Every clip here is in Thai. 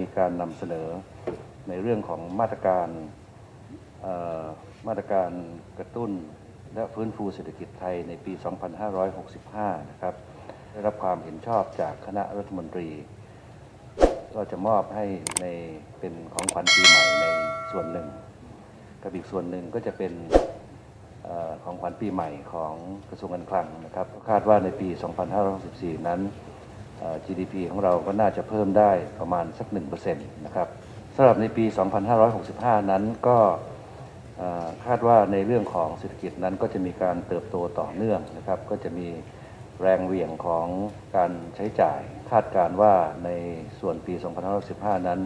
มีการนำเสนอในเรื่องของมาตรการมาตรการกระตุ้นและฟื้นฟูเศรษฐกิจไทยในปี 2565 นะครับ ได้รับความเห็นชอบจากคณะรัฐมนตรี ก็จะมอบให้ในเป็นของขวัญปีใหม่ในส่วนหนึ่ง กับอีกส่วนหนึ่งก็จะเป็นของขวัญปีใหม่ของกระทรวงการคลังนะครับ คาดว่าในปี 2564 นั้น GDP ของเราก็น่าจะเพิ่มได้ประมาณสัก 1%นะครับสำหรับในปี 2565 นั้นก็คาดว่าในเรื่องของเศรษฐกิจนั้นก็จะมีการเติบโตต่อเนื่องนะครับ ก็จะมีแรงเหวี่ยงของการใช้จ่าย คาดการว่าในส่วนปี 2565 นั้น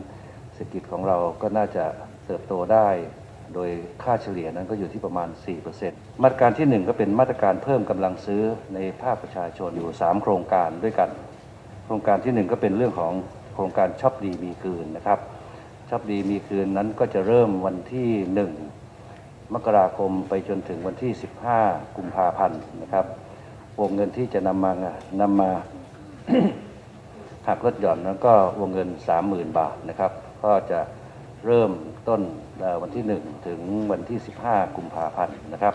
เศรษฐกิจของเราก็น่าจะเติบโตได้ โดยค่าเฉลี่ยนั้นก็อยู่ที่ประมาณ 4%มาตรการทีหนึ่1 ก็เป็นมาตรการเพิ่มกำลังซื้อในภาคประชาชนอยู่ 3 โครงการด้วยกัน โครงการทีหนึ่1 ก็เป็นเรื่องของโครงการช็อปดีมีคืนนะครับช็อปดีมีคืนนั้นก็จะเริ่มวันที่ 1 มกราคมไปจนถึงวันที่ 15 กุมภาพันธ์นะครับวงเงินที่จะนำมานำมาหักลดหย่อนนั้นก็วงเงิน 30,000 บาทนะครับ ก็จะเริ่มต้นวันที่ 1 ถึงวันที่ 15 กุมภาพันธ์นะครับ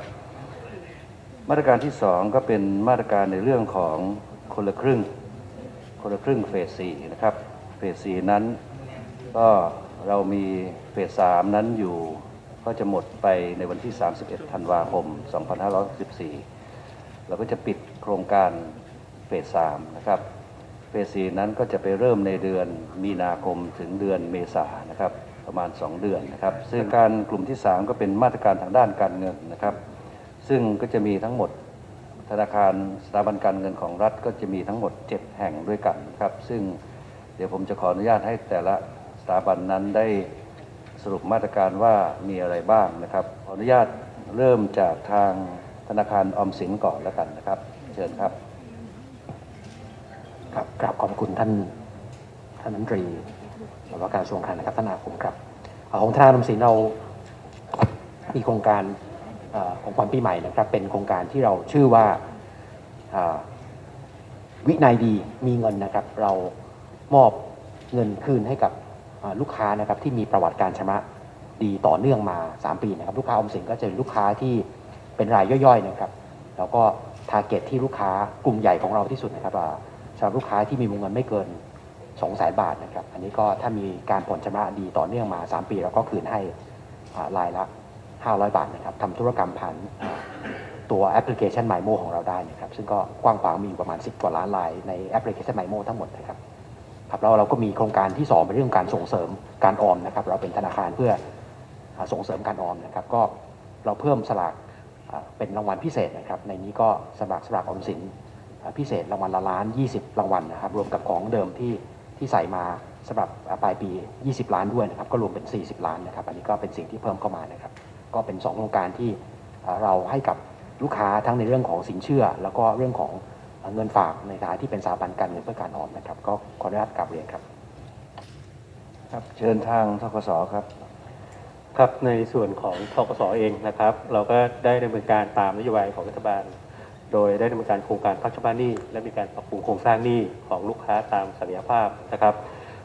มาตรการที่ 2 ก็เป็นมาตรการในเรื่องของคนละครึ่ง คนละครึ่งเฟส4นะครับ เฟส4นั้นก็เรามีเฟส3นั้นอยู่ก็จะหมดไปในวันที่ 31 ธันวาคม 2564เราก็จะปิดโครงการเฟส3นะครับเฟส4นั้นก็จะไปเริ่มในเดือนมีนาคมถึงเดือนเมษานนะครับประมาณ 2 เดือนนะครับ ซึ่งการกลุ่มที่ 3 ก็เป็นมาตรการทางด้านการเงินนะครับ ซึ่งก็จะมีทั้งหมด ธนาคารสถาบันการเงินของรัฐก็จะมีทั้งหมด 7 แห่งด้วยกันครับ ซึ่งเดี๋ยวผมจะขออนุญาตให้แต่ละสถาบันนั้นได้สรุปมาตรการว่ามีอะไรบ้างนะครับขออนุญาตเริ่มจากทางธนาคารออมสินก่อนแล้วกันนะครับ เชิญครับครับกราบขอบคุณท่านท่านรัฐมนตรีว่าการกระทรวงคลังนะครับท่านอาคมครับของธนาคารออมสินเรามีโครงการ อ่อของขวัญปีใหม่นะครับ เป็นโครงการที่เราชื่อว่าวินัยดีมีเงินนะครับ เรามอบเงินคืนให้กับลูกค้านะครับที่มีประวัติการชำระดีต่อเนื่องมา 3 ปีนะครับ ลูกค้าอมสินก็จะเป็นลูกค้าที่เป็นรายย่อยๆนะครับ แล้วก็ทาร์เก็ตที่ลูกค้ากลุ่มใหญ่ของเราที่สุดนะครับสำหรับลูกค้าที่มีวงเงินไม่เกิน2 0 0 0 0 0บาทนะครับ อันนี้ก็ถ้ามีการผ่อนชำระดีต่อเนื่องมา 3 ปีเราก็คืนให้รายละ 500 บาทนะครับทำธุรกรรมผ่านตัวแอปพลิเคชัน m y m o ของเราได้นะครับซึ่งก็กว้างขวางมีอยู่ประมาณ 10 กว่าล้านรายในแอปพลิเคชัน m y m o ทั้งหมดนะครับครับแล้วเราก็มีโครงการที่2เป็นเรื่องการส่งเสริมการออมนะครับ เราเป็นธนาคารเพื่อส่งเสริมการออมนะครับ ก็เราเพิ่มสลากเป็นรางวัลพิเศษนะครับ ในนี้ก็สลากสลากออมสินพิเศษรางวัลละล้าน 20 รางวัลนะครับ รวมกับของเดิมที่ที่ใส่มาสำหรับปลายปี 20 ล้านด้วยนะครับ ก็รวมเป็น 40 ล้านนะครับ อันนี้ก็เป็นสิ่งที่เพิ่มเข้ามานะครับ ก็เป็น2โครงการที่อ่าเราให้กับลูกค้าทั้งในเรื่องของสินเชื่อ แล้วก็เรื่องของอ่าเงินฝากในฐานะที่เป็นสถาบันการเงินเพื่อการออมนะครับ ก็ขออนุญาตกลับเรียนครับครับ เชิญทางทกสครับครับในส่วนของทกสเองนะครับ เราก็ได้ดำเนินการตามนโยบายของรัฐบาล โดยได้ดำเนินการโครงการพักชำระหนี้ และมีการปรับปรุงโครงสร้างหนี้ของลูกค้าตามศักยภาพนะครับ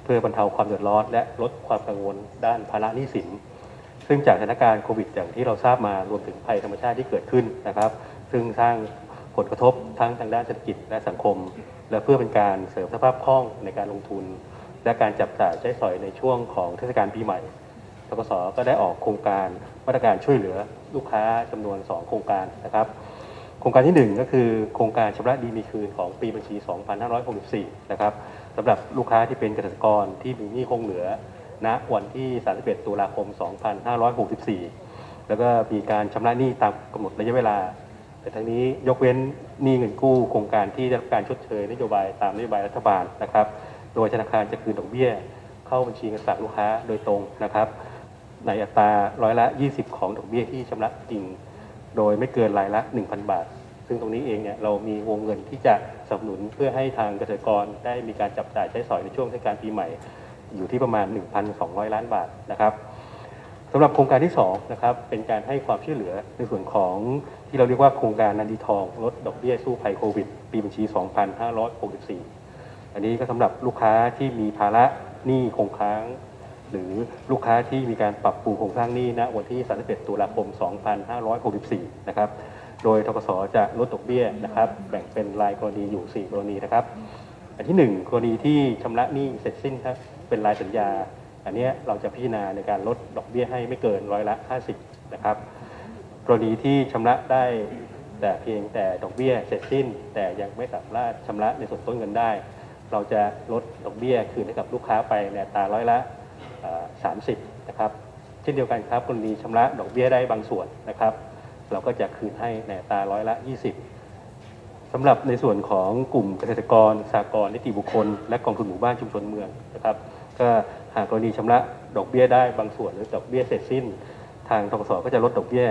เพื่อบรรเทาความเดือดร้อนและลดความกังวลด้านภาระหนี้สิน ซึ่งจากสถานการณ์โควิดอย่างที่เราทราบมารวมถึงภัยธรรมชาติที่เกิดขึ้นนะครับ ซึ่งสร้างผลกระทบทั้งทางด้านเศรษฐกิจและสังคม และเพื่อเป็นการเสริมสภาพคล่องในการลงทุน และการจับจ่ายใช้สอยในช่วงของเทศกาลปีใหม่ทกสก็ได้ออกโครงการมาตรการช่วยเหลือลูกค้าจำนวน 2 โครงการนะครับ โครงการที่ 1 ก็คือโครงการชำระดีมีคืนของปีบัญชี 2564 นะครับสำหรับลูกค้าที่เป็นเกษตรกรที่มีหนี้คงเหลือ ณวันที่ 31 ตุลาคม 2564 แล้วก็มีการชำระหนี้ตามกำหนดระยะเวลา แต่ทั้งนี้ยกเว้นหนี้เงินกู้โครงการที่ได้รับการชดเชยนโยบายตามนโยบายรัฐบาลนะครับ โดยธนาคารจะคืนดอกเบี้ย เข้าบัญชีเงินฝากลูกค้าโดยตรงนะครับ ในอัตราร้อยละ 20 ของดอกเบี้ยที่ชำระจริง โดยไม่เกินรายละ 1,000 บาทซึ่งตรงนี้เองเนี่ยเรามีวงเงินที่จะสนับสนุนเพื่อให้ทางเกษตรกรได้มีการจับจ่ายใช้สอยในช่วงเทศกาลปีใหม่ อยู่ที่ประมาณ 1,200 ล้านบาทนะครับสำหรับโครงการที่2นะครับเป็นการให้ความช่วยเหลือในส่วนของที่เราเรียกว่าโครงการนันดีทองลดดอกเบี้ยสู้ภัยโควิด ปีบัญชี 2564 อันนี้ก็สำหรับลูกค้าที่มีภาระหนี้คงค้าง หรือลูกค้าที่มีการปรับปรุงโครงสร้างหนี้ณวันที่ 31 ตุลาคม 2564 นะครับโดยทกสจะลดดอกเบี้ยนะครับแบ่งเป็นรายกรณีอยู่ 4 กรณีนะครับ อันที่ 1 กรณีที่ชำระหนี้เสร็จสิ้นครับ เป็นรายสัญญา อันนี้เราจะพิจารณาในการลดดอกเบี้ยให้ไม่เกินร้อยละ 50 นะครับกรณีที่ชำระได้แต่เพียงแต่ดอกเบี้ยเสร็จสิ้น แต่ยังไม่สามารถชำระในส่วนต้นเงินได้ เราจะลดดอกเบี้ยคืนให้กับลูกค้าไปในตาร้อยละ 30 นะครับ เช่นเดียวกันครับกรณีชำระดอกเบี้ยได้บางส่วนนะครับ เราก็จะคืนให้ในตาร้อยละ 20สำหรับในส่วนของกลุ่มเกษตรกรสหกรนิติบุคคล และกองทุนหมู่บ้านชุมชนเมืองนะครับ ก็หากกรณีชำระดอกเบี้ยได้บางส่วนหรือดอกเบี้ยเสร็จสิ้น ทางทกสก็จะลดดอกเบี้ย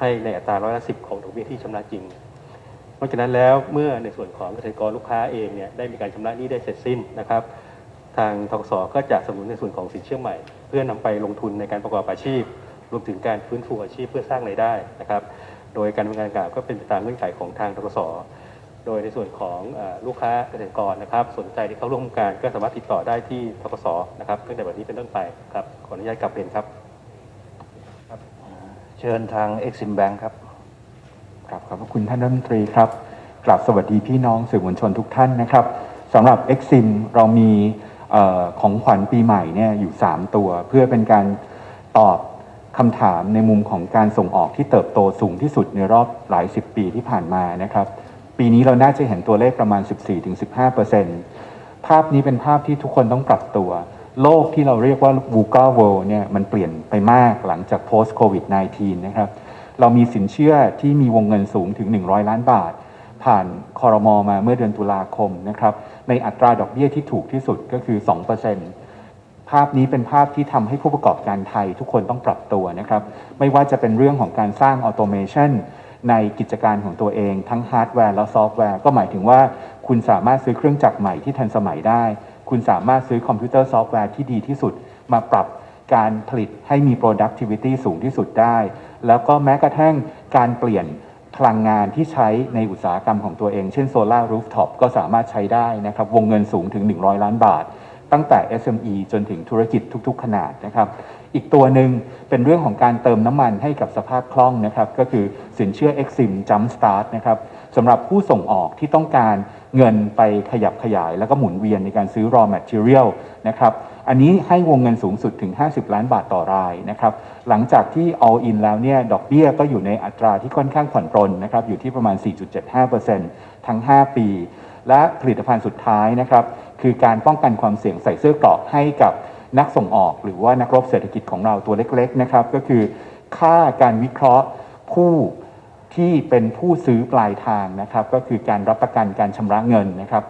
ให้ในอัตราร้อยละสิของดอกเบี้ยที่ชำระจริงเพราะฉะนั้นแล้วเมื่อในส่วนของเกษตรกรลูกค้าเองเนี่ยได้มีการชำระหนี้ได้เสร็จสิ้นนะครับ ทางทกสก็จะสนับสนุนในส่วนของสินเชื่อใหม่ เพื่อนำไปลงทุนในการประกอบอาชีพ รวมถึงการฟื้นฟูอาชีพเพื่อสร้างรายได้นะครับ โดยการดำเนินการกล่าวก็เป็นไปตามเงื่อนไขของทางทกส โดยในส่วนของลูกค้าเกษตรกรนะครับสนใจที่เข้าร่วมโครงการก็สามารถติดต่อได้ที่ทกสนะครับตั้งแต่วันนี้เป็นต้นไปครับขออนุญาตกลับเรียนครับ เชิญทาง Exim Bank ครับครับขอบพระคุณท่านรัฐมนตรีครับกลับสวัสดีพี่น้องสื่อมวลชนทุกท่านนะครับสำหรับ Exim เรามีออของขวัญปีใหม่เนี่ยอยู่ 3 ตัว เพื่อเป็นการตอบคำถามในมุมของการส่งออกที่เติบโตสูงที่สุดในรอบหลายสิบปีที่ผ่านมานะครับ ปีนี้เราน่าจะเห็นตัวเลขประมาณ 14-15%ภาพนี้เป็นภาพที่ทุกคนต้องปรับตัว โลกที่เราเรียกว่า VUCA World เนี่ยมันเปลี่ยนไปมากหลังจาก post COVID 19นะครับ เรามีสินเชื่อที่มีวงเงินสูงถึง 100 ล้านบาท ผ่านคอรมอมาเมื่อเดือนตุลาคมนะครับ ในอัตราดอกเบี้ยที่ถูกที่สุดก็คือ 2%ภาพนี้เป็นภาพที่ทำให้ผู้ประกอบการไทยทุกคนต้องปรับตัวนะครับ ไม่ว่าจะเป็นเรื่องของการสร้างออโตเมชัน ในกิจการของตัวเอง ทั้งฮาร์ดแวร์และซอฟต์แวร์ก็หมายถึงว่า คุณสามารถซื้อเครื่องจักรใหม่ที่ทันสมัยได้ คุณสามารถซื้อคอมพิวเตอร์ซอฟต์แวร์ที่ดีที่สุด มาปรับการผลิตให้มี productivity สูงที่สุดได้ แล้วก็แม้กระทั่งการเปลี่ยนพลังงานที่ใช้ในอุตสาหกรรมของตัวเอง เช่นโซลารูฟท็อปก็สามารถใช้ได้นะครับ วงเงินสูงถึง 100 ล้านบาท ตั้งแต่ SME จนถึงธุรกิจทุกๆ ขนาดนะครับ อีกตัวหนึ่งเป็นเรื่องของการเติมน้ำมันให้กับสภาพคล่องนะครับ ก็คือสินเชื่อ Exim Jump Start นะครับสำหรับผู้ส่งออกที่ต้องการเงินไปขยับขยาย แล้วก็หมุนเวียนในการซื้อ raw material นะครับอันนี้ให้วงเงินสูงสุดถึง 50 ล้านบาทต่อรายนะครับหลังจากที่ all in แล้วเนี่ยดอกเบี้ยก็อยู่ในอัตราที่ค่อนข้างผ่อนปรนนะครับอยู่ที่ประมาณ 4.75%ทั้ง 5 ปี และผลิตภัณฑ์สุดท้ายนะครับ คือการป้องกันความเสี่ยงใส่เสื้อเกราะให้กับนักส่งออกหรือว่านักรบเศรษฐกิจของเราตัวเล็กๆนะครับ ก็คือค่าการวิเคราะห์ผู้ที่เป็นผู้ซื้อปลายทางนะครับ ก็คือการรับประกันการชำระเงินนะครับ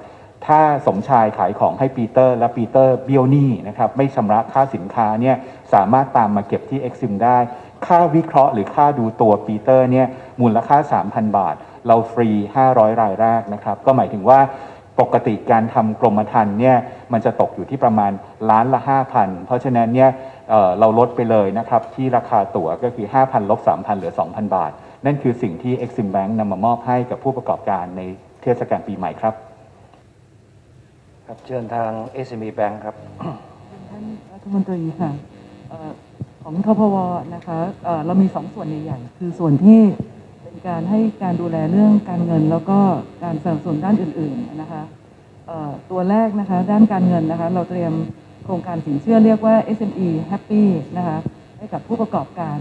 ถ้าสมชายขายของให้ปีเตอร์และปีเตอร์เบี้ยวหนี้นะครับไม่ชำระค่าสินค้าเนี่ยสามารถตามมาเก็บที่ Exim ได้ ค่าวิเคราะห์หรือค่าดูตัวปีเตอร์เนี่ยมูลค่า 3,000 บาท เราฟรี 500 รายแรกนะครับ ก็หมายถึงว่า ปกติการทำกรมธรรม์เนี่ยมันจะตกอยู่ที่ประมาณล้านละ 5,000 เพราะฉะนั้นเนี่ยเอ่อเราลดไปเลยนะครับที่ราคาตั๋วก็คือ 5,000ลบ3,000 เหลือ 2,000 บาท นั่นคือสิ่งที่ Exim Bank นำมามอบให้กับผู้ประกอบการในเทศกาลปีใหม่ครับครับเชิญทาง SME Bank ครับท่านรัฐมนตรีค่ะเอ่อของทพวนะคะเอ่อเรามีสองส่วนใหญ่ๆคือส่วนที่เป็น การให้การดูแลเรื่องการเงิน แล้วก็การสนับสนุนด้านอื่นๆนะคะตัวแรกนะคะด้านการเงินนะคะเราเตรียมโครงการสินเชื่อเรียกว่า SME Happy นะคะให้กับผู้ประกอบการ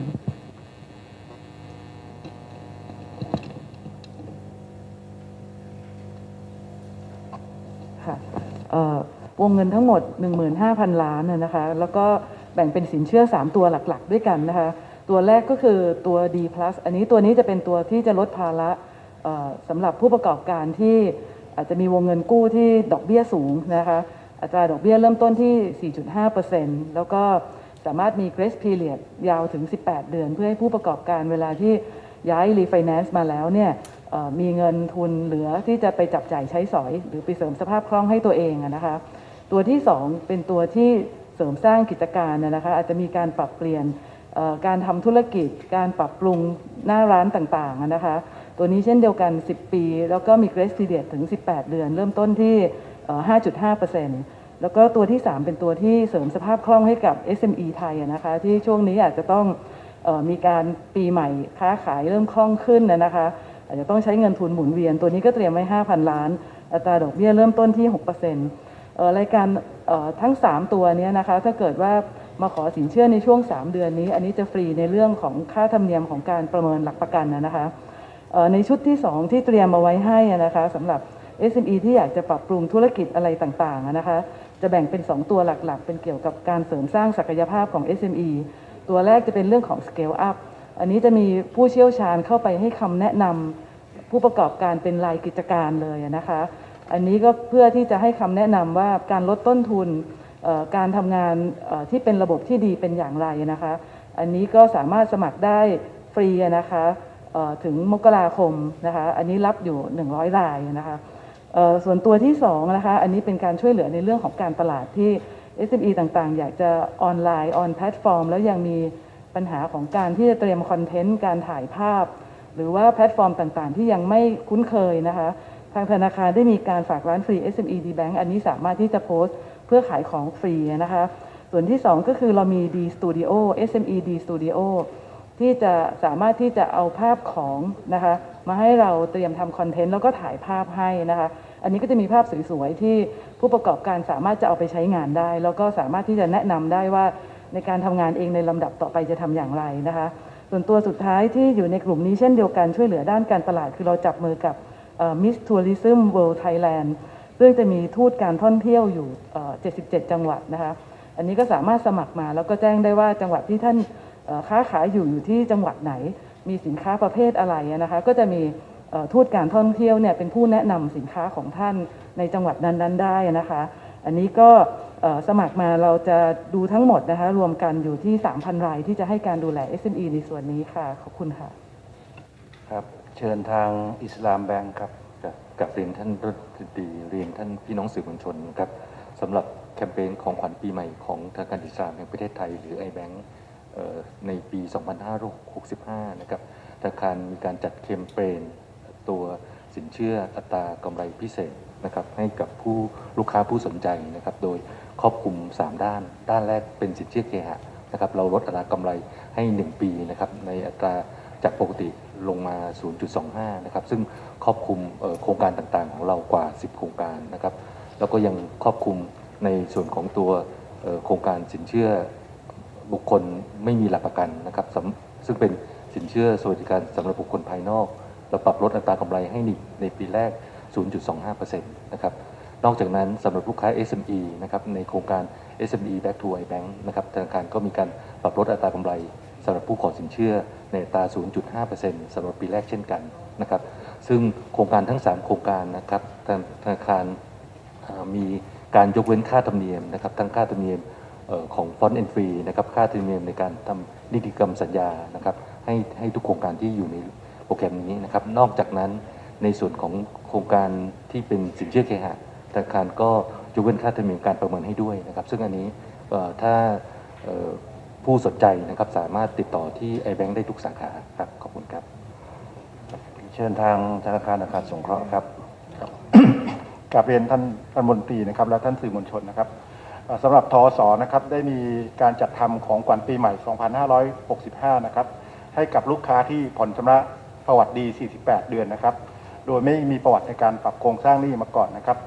ค่ะวงเงินทั้งหมด 15,000 ล้านน่นะคะ แล้วก็แบ่งเป็นสินเชื่อ 3 ตัวหลักๆ ด้วยกันนะคะ ตัวแรกก็คือตัว D+ อันนี้ตัวนี้จะเป็นตัวที่จะลดภาระสำหรับผู้ประกอบการที่อาจจะมีวงเงินกู้ที่ดอกเบี้ยสูงนะคะอัตราดอกเบี้ยเริ่มต้นที่ 4.5%แล้วก็สามารถมี grace period ยาวถึง 18 เดือน เพื่อให้ผู้ประกอบการเวลาที่ย้าย refinance มาแล้วเนี่ยมีเงินทุนเหลือที่จะไปจับจ่ายใช้สอย หรือไปเสริมสภาพคล่องให้ตัวเองนะคะตัวที่ 2 เป็นตัวที่เสริมสร้างกิจการนะคะอาจจะมีการปรับเปลี่ยน การทำธุรกิจ การปรับปรุงหน้าร้านต่างๆนะคะ ตัวนี้เช่นเดียวกัน 10 ปี แล้วก็มี grace period ถึง 18 เดือน เริ่มต้นที่ 5.5%แล้วก็ตัวที่ 3 เป็นตัวที่เสริมสภาพคล่องให้กับ SME ไทยนะคะ ที่ช่วงนี้อาจจะต้องออมีการปีใหม่ค้าขายเริ่มคล่องขึ้นนะคะอาจจะต้องใช้เงินทุนหมุนเวียน ตัวนี้ก็เตรียมไว้ 5,000 ล้าน อัตราดอกเบี้ยเริ่มต้นที่6%เอ่อรายการทั้ง 3 ตัวนี้นะคะถ้าเกิดว่า มาขอสินเชื่อในช่วง 3 เดือนนี้ อันนี้จะฟรีในเรื่องของค่าธรรมเนียมของการประเมินหลักประกันนะนะคะเอ่อในชุดที่ 2 ที่เตรียมมาไว้ให้นะคะสำหรับ SME ที่อยากจะปรับปรุงธุรกิจอะไรต่างๆนะคะ จะแบ่งเป็น 2 ตัวหลักๆ เป็นเกี่ยวกับการเสริมสร้างศักยภาพของ SME ตัวแรกจะเป็นเรื่องของ scale up อันนี้จะมีผู้เชี่ยวชาญเข้าไปให้คำแนะนำผู้ประกอบการเป็นรายกิจการเลยนะคะ อันนี้ก็เพื่อที่จะให้คำแนะนำว่าการลดต้นทุน การทำงานที่เป็นระบบที่ดีเป็นอย่างไรนะคะ อันนี้ก็สามารถสมัครได้ฟรีนะคะถึงมกราคมนะคะ อันนี้รับอยู่ 100 รายนะคะส่วนตัวที่2นะคะ อันนี้เป็นการช่วยเหลือในเรื่องของการตลาดที่ SME ต่างๆ อยากจะออนไลน์ออนแพลตฟอร์ม แล้วยังมีปัญหาของการที่จะเตรียมคอนเทนต์ การถ่ายภาพ หรือว่าแพลตฟอร์มต่างๆ ที่ยังไม่คุ้นเคยนะคะ ทางธนาคารได้มีการฝากร้านฟรี SME D Bank อันนี้สามารถที่จะโพสต์ พื่อขายของฟรีนะคะ ส่วนที่ 2 ก็คือเรามี D Studio SME D Studio ที่จะสามารถที่จะเอาภาพของนะคะมาให้เราเตรียมทำคอนเทนต์แล้วก็ถ่ายภาพให้นะคะ อันนี้ก็จะมีภาพสวยๆที่ผู้ประกอบการสามารถจะเอาไปใช้งานได้ แล้วก็สามารถที่จะแนะนำได้ว่าในการทำงานเองในลำดับต่อไปจะทำอย่างไรนะคะ ส่วนตัวสุดท้ายที่อยู่ในกลุ่มนี้เช่นเดียวกันช่วยเหลือด้านการตลาด คือเราจับมือกับ Miss Tourism World Thailand ซึ่ งจะมีทูตการท่องเที่ยวอยู่ 77 จังหวัดนะคะ อันนี้ก็สามารถสมัครมาแล้วก็แจ้งได้ว่าจังหวัดที่ท่านค้าขายอยู่อยู่ที่จังหวัดไหน มีสินค้าประเภทอะไรนะคะ ก็จะมีทูตการท่องเที่ยวเนี่ยเป็นผู้แนะนำสินค้าของท่านในจังหวัดนั้นๆได้นะคะ อันนี้ก็สมัครมาเราจะดูทั้งหมดนะคะรวมกันอยู่ที่ 3,000 รายที่จะให้การดูแล SME ในส่วนนี้ค่ะ ขอบคุณค่ะ ครับ เชิญทางอิสลามแบงค์ครับ กับเรียนท่านรัฐมนตรีเรียนท่านพี่น้องสื่อมวลชนครับสำหรับแคมเปญของขวัญปีใหม่ของธนาคารอิสลามแห่งประเทศไทย หรือ iBank เอ่อในปี 2565 นะครับธนาคารมีการจัดแคมเปญตัวสินเชื่ออัตรากำไรพิเศษนะครับให้กับผู้ลูกค้าผู้สนใจนะครับโดยครอบคลุม 3 ด้าน ด้านแรกเป็นสินเชื่อเคหะนะครับเราลดอัตรากำไรให้ 1 ปีนะครับในอัตราจากปกติ ลงมา 0.25 นะครับ ซึ่งครอบคลุมโครงการต่างๆ ของเรากว่า 10 โครงการนะครับ แล้วก็ยังครอบคลุมในส่วนของตัวโครงการสินเชื่อบุคคลไม่มีหลักประกันนะครับ ซึ่งเป็นสินเชื่อสวัสดิการสำหรับบุคคลภายนอก เราปรับลดอัตรากำไรให้ในในปีแรก 0.25%นะครับนอกจากนั้นสำหรับลูกค้า SME นะครับในโครงการ SME Back to iBank นะครับธนาคารก็มีการปรับลดอัตรากำไรสำหรับผู้ขอสินเชื่อ ในตรา0.5%สำหรับปีแรกเช่นกันนะครับซึ่งโครงการทั้ง 3 โครงการนะครับธนาคารมีการยกเว้นค่าธรรมเนียมนะครับทั้งค่าธรรมเนียมของฟอนต์เอ็นฟรีนะครับค่าธรรมเนียมในการทำนิติกรรมสัญญานะครับให้ให้ทุกโครงการที่อยู่ในโปรแกรมนี้นะครับนอกจากนั้นในส่วนของโครงการที่เป็นสินเชื่อเคหะธนาคารก็ยกเว้นค่าธรรมเนียมการประเมินให้ด้วยนะครับ ซึ่งอันนี้ถ้า ผู้สนใจนะครับสามารถติดต่อที่ iBank ได้ทุกสาขาครับขอบคุณครับ เชิญทางธนาคารอาคารสงเคราะห์ครับกราบเรียนท่านรัฐมนตรีนะครับ และท่านสื่อมวลชนนะครับสำหรับทอสอนะครับได้มีการจัดทำของขวัญปีใหม่ 2565 นะครับ ให้กับลูกค้าที่ผ่อนชำระประวัติดี 48 เดือนนะครับ โดยไม่มีประวัติในการปรับโครงสร้างหนี้มาก่อนนะครับ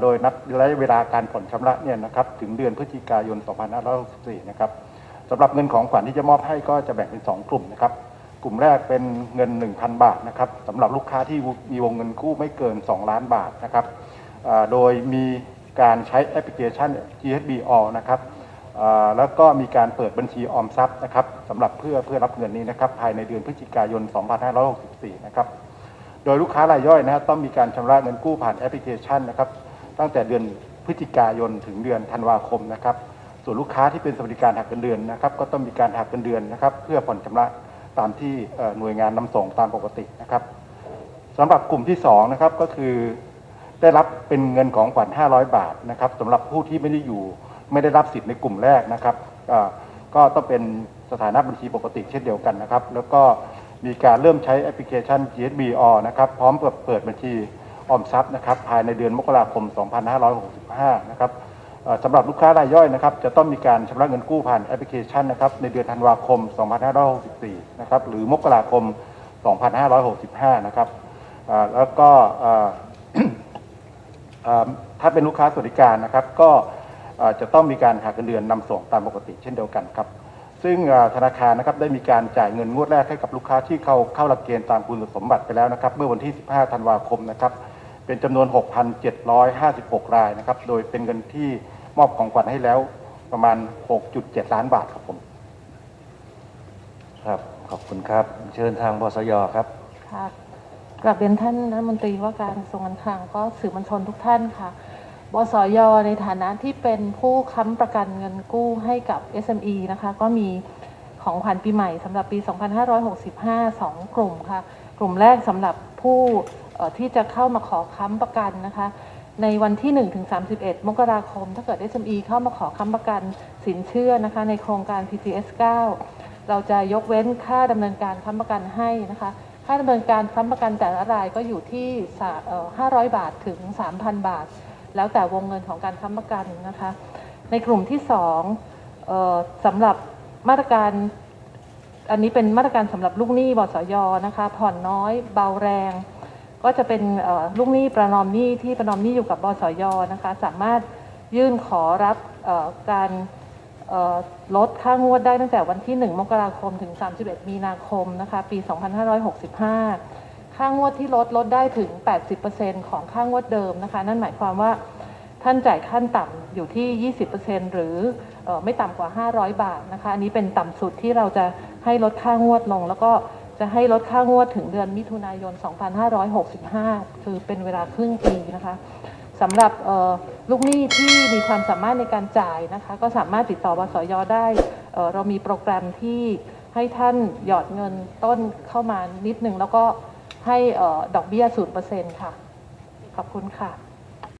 โดยนับระยะเวลาการผ่อนชำระเนี่ยนะครับถึงเดือนพฤศจิกายน 2564 นะครับ สำหรับเงินของขวัญที่จะมอบให้ก็จะแบ่งเป็น 2 กลุ่มนะครับ กลุ่มแรกเป็นเงิน 1,000 บาทนะครับสำหรับลูกค้าที่มีวงเงินกู้ไม่เกิน 2 ล้านบาทนะครับโดยมีการใช้แอปพลิเคชัน GSB All นะครับแล้วก็มีการเปิดบัญชีออมทรัพย์นะครับสำหรับเพื่อเพื่อรับเงินนี้นะครับภายในเดือนพฤศจิกายน 2564 นะครับโดยลูกค้ารายย่อยนะต้องมีการชำระเงินกู้ผ่านแอปพลิเคชันนะครับตั้งแต่เดือนพฤศจิกายนถึงเดือนธันวาคมนะครับ ส่วนลูกค้าที่เป็นสวัสดิการหักเงินเดือนนะครับก็ต้องมีการหักเงินเดือนนะครับ เพื่อผ่อนชำระตามที่หน่วยงานนำส่งตามปกตินะครับสำหรับกลุ่มที่2นะครับก็คือได้รับเป็นเงินของขวัญ500 บาทนะครับสำหรับผู้ที่ไม่ได้อยู่ไม่ได้รับสิทธิ์ในกลุ่มแรกนะครับก็ต้องเป็นสถานะบัญชีปกติเช่นเดียวกันนะครับ แล้วก็มีการเริ่มใช้แอปพลิเคชัน GSB O นะครับพร้อมกับเปิดบัญชีออมทรัพย์นะครับภายในเดือนมกราคม 2565 นะครับ สำหรับลูกค้ารายย่อยนะครับจะต้องมีการชำระเงินกู้ผ่านแอปพลิเคชันนะครับในเดือนธันวาคม 2564 นะครับหรือมกราคม 2565 นะครับแล้วก็ถ้าเป็นลูกค้าสวัสดิการนะครับก็จะต้องมีการหักเงินเดือนนำส่งตามปกติเช่นเดียวกันครับซึ่งธนาคารนะครับได้มีการจ่ายเงินงวดแรกให้กับลูกค้าที่เข้าเข้าหลักเกณฑ์ตามคุณสมบัติไปแล้วนะครับ เมื่อวันที่ 15 ธันวาคมนะครับ เป็นจำนวน 6,756 รายนะครับ โดยเป็นเงินที่มอบของขวัญให้แล้วประมาณ 6.7 ล้านบาทครับผม ครับ ขอบคุณครับ เชิญทางบสยครับ ค่ะกลับเรียนท่านรัฐมนตรีว่าการกระทรวงการคลังก็สื่อมวลชนทุกท่านค่ะ บสยในฐานะที่เป็นผู้ค้ำประกันเงินกู้ให้กับ SME นะคะ ก็มีของขวัญปีใหม่สำหรับปี 2565 2 กลุ่มค่ะ กลุ่มแรกสำหรับผู้เอ่อ ที่จะเข้ามาขอค้ำประกันนะคะ ในวันที่ 1 ถึง 31 มกราคม ถ้าเกิด SME เข้ามาขอค้ำประกันสินเชื่อนะคะ ในโครงการ PGS 9 เราจะยกเว้นค่าดำเนินการค้ำประกันให้นะคะ ค่าดำเนินการค้ำประกันแต่ละรายก็อยู่ที่สาเอ่อ500 บาทถึง 3,000 บาท แล้วแต่วงเงินของการค้ำประกันนะคะ ในกลุ่มที่2เอ่อสำหรับมาตรการอันนี้เป็นมาตรการสำหรับลูกหนี้บสยนะคะ ผ่อนน้อยเบาแรง ก็จะเป็นลูกหนี้ประนอมหนี้ที่ประนอมหนี้อยู่กับบสยนะคะสามารถยื่นขอรับการลดค่างวดได้ตั้งแต่วันที่ 1 มกราคมถึง 31 มีนาคมนะคะปี 2565 ค่างวดที่ลดลดได้ถึง 80%ของค่างวดเดิมนะคะ นั่นหมายความว่าท่านจ่ายขั้นต่ำอยู่ที่ 20%หรือเอ่อไม่ต่ำกว่า 500 บาทนะคะ อันนี้เป็นต่ำสุดที่เราจะให้ลดค่างวดลงแล้วก็ จะให้ลดค่างวดถึงเดือนมิถุนายน 2565 คือเป็นเวลาครึ่งปีนะคะสำหรับลูกหนี้ที่มีความสามารถในการจ่ายนะคะ ก็สามารถติดต่อบสยได้เอ่อเรามีโปรแกรมที่ให้ท่านหยอดเงินต้นเข้ามานิดนึงแล้วก็ให้ออดอกเบี้ย 0%ค่ะ ขอบคุณค่ะ